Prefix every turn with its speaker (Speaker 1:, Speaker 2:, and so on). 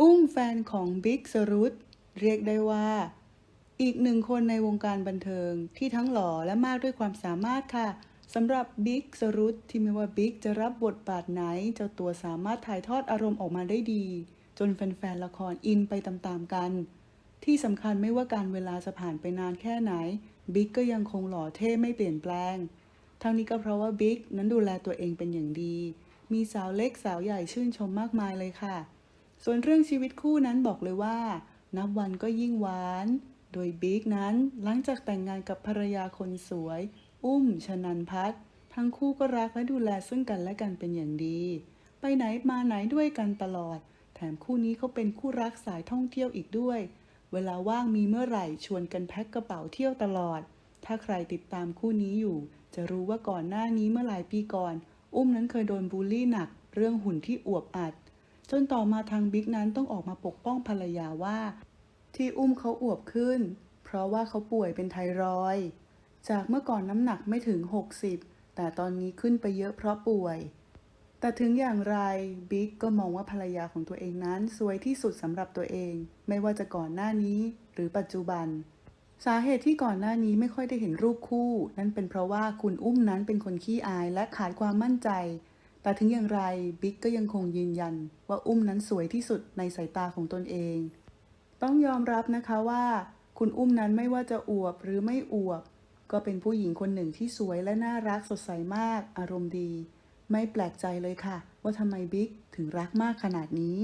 Speaker 1: อุ้มแฟนของบิ๊กสรุตเรียกได้ว่า อีกหนึ่งคนในวงการบันเทิงที่ทั้งหล่อและมากด้วยความสามารถค่ะสำหรับบิ๊กสรุตที่ไม่ว่าบิ๊กจะรับบทบาทไหน เจ้าตัวสามารถถ่ายทอดอารมณ์ออกมาได้ดี จนแฟนๆละครอินไปตามๆกัน ที่สำคัญไม่ว่าการเวลาจะผ่านไปนานแค่ไหน บิ๊กก็ยังคงหล่อเท่ไม่เปลี่ยนแปลง ทั้งนี้ก็เพราะว่าบิ๊กนั้นดูแลตัวเองเป็นอย่างดี มีสาวเล็กสาวใหญ่ชื่นชมมากมายเลยค่ะ ส่วนเรื่องชีวิตคู่นั้นบอกเลยว่า นับวันก็ยิ่งหวาน โดยบิ๊กนั้นหลังจากแต่งงานกับภรรยาคนสวย อุ้ม ชนันพัฒน์ทั้งคู่ก็รักและดูแลซึ่งกันและกันเป็นอย่างดี ไปไหนมาไหนด้วยกันตลอด แถมคู่นี้เขาเป็นคู่รักสายท่องเที่ยวอีกด้วย เวลาว่างมีเมื่อไหร่ชวนกันแพ็คกระเป๋าเที่ยวตลอด ถ้าใครติดตามคู่นี้อยู่ จะรู้ว่าก่อนหน้านี้เมื่อหลายปีก่อน อุ้มนั้นเคยโดนบูลลี่หนัก เรื่องหุ่นที่อวบอัด จนต่อมาทางบิ๊กนั้นต้องออกมาปกป้องภรรยาว่า ที่อุ้มเขาอวบขึ้น เพราะว่าเขาป่วยเป็นไทรอยจากเมื่อก่อนน้ำหนักไม่ถึง 60 แต่ตอนนี้ขึ้นไปเยอะเพราะป่วย แต่ถึงอย่างไรบิ๊กก็มองว่าภรรยาของตัวเองนั้นสวยที่สุดสำหรับตัวเอง ไม่ว่าจะก่อนหน้านี้หรือปัจจุบัน สาเหตุที่ก่อนหน้านี้ไม่ค่อยได้เห็นรูปคู่ นั่นเป็นเพราะว่าคุณอุ้มนั้นเป็นคนขี้อายและขาดความมั่นใจ แต่ถึงอย่างไรบิ๊กก็ยังคงยืนยันว่าอุ้มนั้นสวยที่สุดในสายตาของตนเอง ต้องยอมรับนะคะว่า คุณอุ้มนั้นไม่ว่าจะอวบหรือไม่อวบ ก็เป็นผู้หญิงคนหนึ่งที่สวยและน่ารักสดใสมาก อารมณ์ดี ไม่แปลกใจเลยค่ะ ว่าทำไมบิ๊กถึงรักมากขนาดนี้